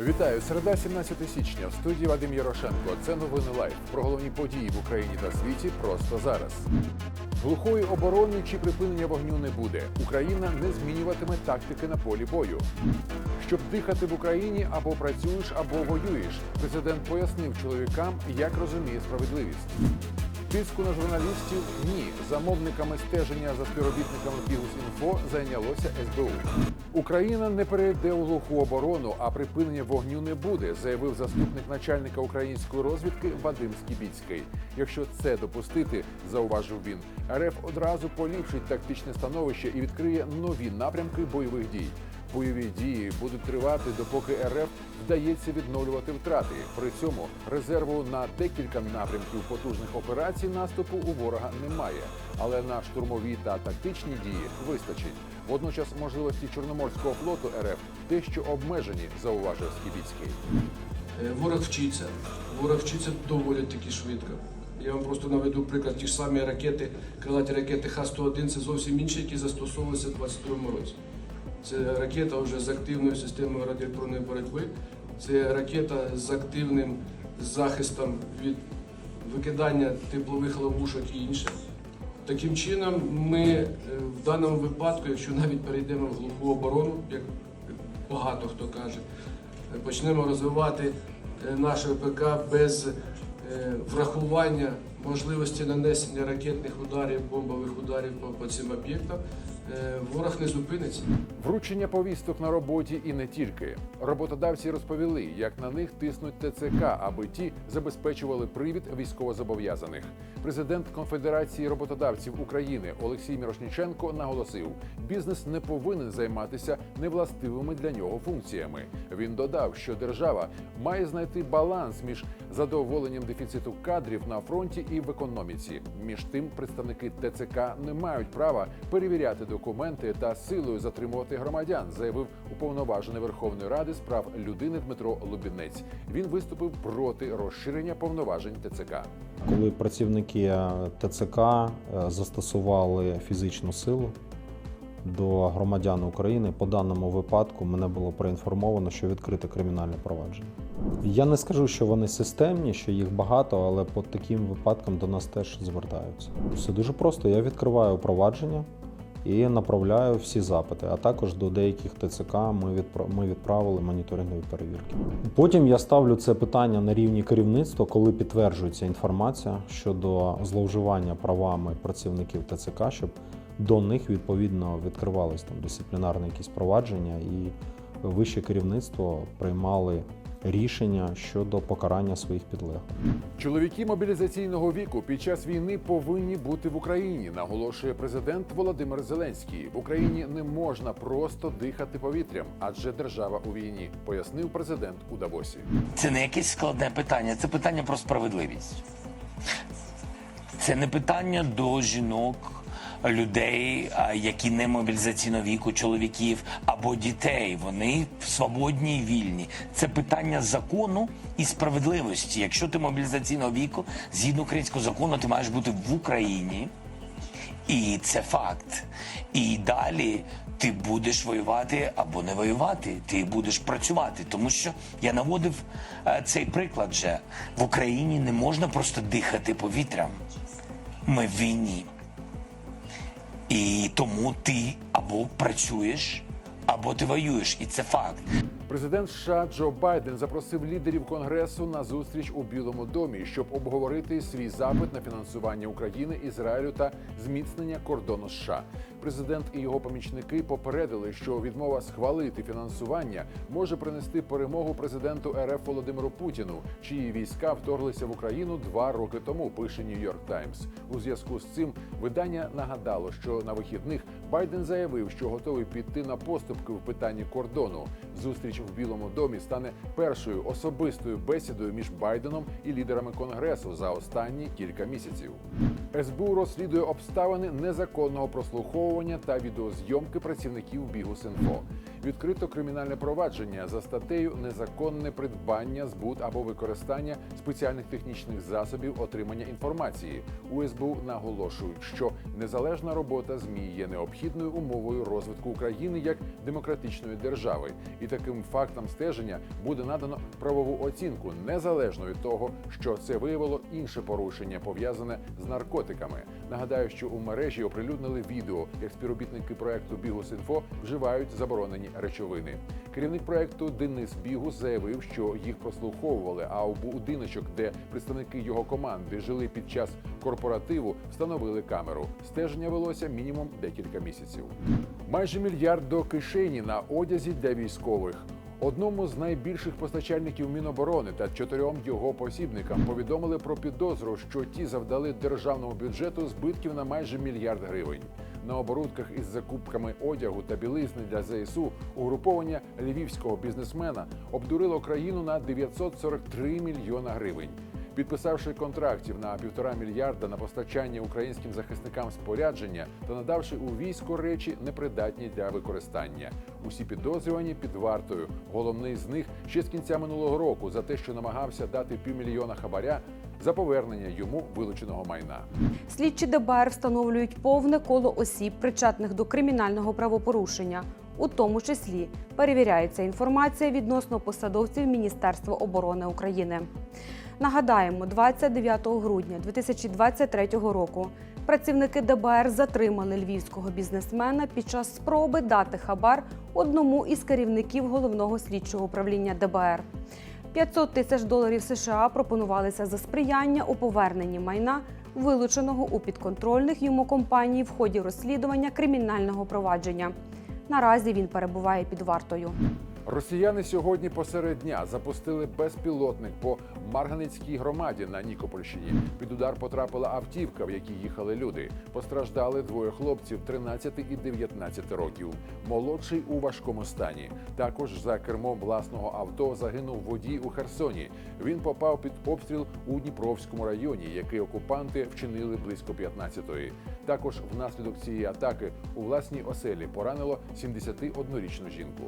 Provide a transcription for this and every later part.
Вітаю, середа 17 січня. В студії Вадим Ярошенко. Це новини лайф про головні події в Україні та світі просто зараз. Глухої оборони чи припинення вогню не буде. Україна не змінюватиме тактики на полі бою. Щоб дихати в Україні або працюєш, або воюєш. Президент пояснив чоловікам, як розуміє справедливість. Тиску на журналістів ні. Замовниками стеження за співробітниками Бігус.Інфо зайнялося СБУ. Україна не перейде у глуху оборону, а припинення вогню не буде, заявив заступник начальника української розвідки Вадим Скібіцький. Якщо це допустити, зауважив він, РФ одразу поліпшить тактичне становище і відкриє нові напрямки бойових дій. Бойові дії будуть тривати, допоки РФ вдається відновлювати втрати. При цьому резерву на декілька напрямків потужних операцій наступу у ворога немає. Але на штурмові та тактичні дії вистачить. Водночас можливості Чорноморського флоту РФ дещо обмежені, зауважив Скібіцький. Е, Ворог вчиться. Ворог вчиться доволі таки швидко. Я вам просто наведу приклад. Ті ж самі ракети, крилаті ракети Х-101 це зовсім інші, які застосовувалися в 22-му році. Це ракета вже з активною системою радіоелектронної боротьби. Це ракета з активним захистом від викидання теплових ловушок і інше. Таким чином, ми е, в даному випадку, якщо навіть перейдемо в глуху оборону, як багато хто каже, е, почнемо розвивати е, наше ОПК без врахування можливості нанесення ракетних ударів, бомбових ударів по, цим об'єктам, ворог не зупиниться. Вручення повісток на роботі і не тільки роботодавці розповіли, як на них тиснуть ТЦК, аби ті забезпечували привід військовозобов'язаних. Президент Конфедерації роботодавців України Олексій Мірошніченко наголосив, бізнес не повинен займатися невластивими для нього функціями. Він додав, що держава має знайти баланс між задоволенням дефіциту кадрів на фронті і в економіці. Між тим, представники ТЦК не мають права перевіряти документи та силою затримувати громадян, заявив уповноважений Верховної Ради з прав людини Дмитро Лубінець. Він виступив проти розширення повноважень ТЦК. Коли працівники ТЦК е, застосували фізичну силу до громадян України, по даному випадку мене було проінформовано, що відкрите кримінальне провадження. Я не скажу, що вони системні, що їх багато, але по таким випадкам до нас теж звертаються. Все дуже просто. Я відкриваю провадження і направляю всі запити. А також до деяких ТЦК ми відпра- ми відправили моніторингові перевірки. Потім я ставлю це питання на рівні керівництва, коли підтверджується інформація щодо зловживання правами працівників ТЦК, щоб до них відповідно відкривались там дисциплінарні якісь провадження, і вище керівництво приймали рішення щодо покарання своїх підлеглих. Чоловіки мобілізаційного віку під час війни повинні бути в Україні, наголошує президент Володимир Зеленський. В Україні не можна просто дихати повітрям, адже держава у війні, пояснив президент у Давосі. Це не якесь складне питання, це питання про справедливість. Це не питання до жінок, людей, які не мобілізаційного віку, чоловіків або дітей. Вони свободні і вільні. Це питання закону і справедливості. Якщо ти мобілізаційного віку, згідно українського закону, ти маєш бути в Україні. І це факт. І далі ти будеш воювати або не воювати, ти будеш працювати. Тому що я наводив е, цей приклад вже в Україні не можна просто дихати повітрям. Ми в війні. І тому ти або працюєш, або ти воюєш. І це факт. Президент США Джо Байден запросив лідерів конгресу на зустріч у Білому домі, щоб обговорити свій запит на фінансування України, Ізраїлю та зміцнення кордону США. Президент і його помічники попередили, що відмова схвалити фінансування може принести перемогу президенту РФ Володимиру Путіну, чиї війська вторглися в Україну два роки тому. Пише Нью-Йорк Таймс. У зв'язку з цим видання нагадало, що на вихідних Байден заявив, що готовий піти на поступки в питанні кордону. Зустріч в Білому домі стане першою особистою бесідою між Байденом і лідерами конгресу за останні кілька місяців. СБУ розслідує обставини незаконного прослуховування та відеозйомки працівників Бігус.Інфо. відкрито кримінальне провадження за статтею незаконне придбання, збут або використання спеціальних технічних засобів отримання інформації. У СБУ наголошують, що незалежна робота ЗМІ є необхідною умовою розвитку України як демократичної держави, і таким фактам стеження буде надано правову оцінку незалежно від того, що це виявило інше порушення пов'язане з наркотиками. Нагадаю, що у мережі оприлюднили відео, як співробітники проекту Бігус.Інфо вживають заборонені речовини. Керівник проекту Денис Бігус заявив, що їх прослуховували. А у будиночок, де представники його команди жили під час корпоративу, встановили камеру. Стеження велося мінімум декілька місяців. Майже мільярд до кишені на одязі для військових. Одному з найбільших постачальників Міноборони та чотирьом його посібникам повідомили про підозру, що ті завдали державному бюджету збитків на майже мільярд гривень. На оборудках із закупками одягу та білизни для ЗСУ угруповання львівського бізнесмена обдурило країну на 943 мільйона гривень. Підписавши контрактів на півтора мільярда на постачання українським захисникам спорядження та надавши у військо речі непридатні для використання. Усі підозрювані під вартою. Головний з них ще з кінця минулого року за те, що намагався дати півмільйона хабаря за повернення йому вилученого майна. Слідчі ДБР встановлюють повне коло осіб, причетних до кримінального правопорушення. У тому числі перевіряється інформація відносно посадовців Міністерства оборони України. Нагадаємо, 29 грудня 2023 року працівники ДБР затримали львівського бізнесмена під час спроби дати хабар одному із керівників головного слідчого управління ДБР. 500 тисяч доларів США пропонувалися за сприяння у поверненні майна, вилученого у підконтрольних йому компаній в ході розслідування кримінального провадження. Наразі він перебуває під вартою. Росіяни сьогодні посеред дня запустили безпілотник по Марганицькій громаді на Нікопольщині. Під удар потрапила автівка, в якій їхали люди. Постраждали двоє хлопців 13 і 19 років. Молодший у важкому стані. Також за кермом власного авто загинув водій у Херсоні. Він попав під обстріл у Дніпровському районі, який окупанти вчинили близько 15-ї. Також внаслідок цієї атаки у власній оселі поранило 71-річну жінку.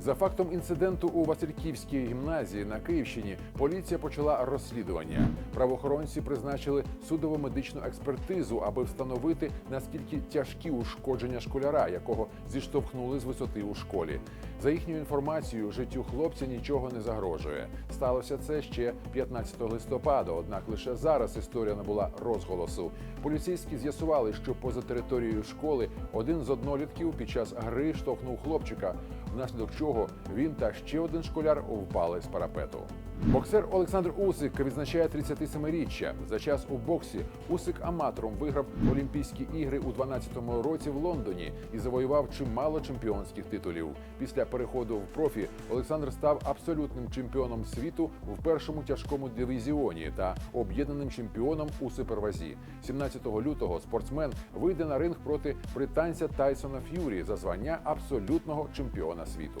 За фактом інциденту у Васильківській гімназії на Київщині поліція почала розслідування. Правоохоронці призначили судово-медичну експертизу, аби встановити наскільки тяжкі ушкодження школяра, якого зіштовхнули з висоти у школі. За їхньою інформацією, життю хлопця нічого не загрожує. Сталося це ще 15 листопада. Однак лише зараз історія набула розголосу. Поліцейські з'ясували, що поза територією школи один з однолітків під час гри штовхнув хлопчика, внаслідок чого він та ще один школяр впали з парапету. Боксер Олександр Усик відзначає 37-річчя. За час у боксі Усик аматором виграв Олімпійські ігри у 12-му році в Лондоні і завоював чимало чемпіонських титулів. Після переходу в профі Олександр став абсолютним чемпіоном світу в першому тяжкому дивізіоні та об'єднаним чемпіоном у супервазі. 17 лютого спортсмен вийде на ринг проти британця Тайсона Ф'юрі за звання абсолютного чемпіона світу.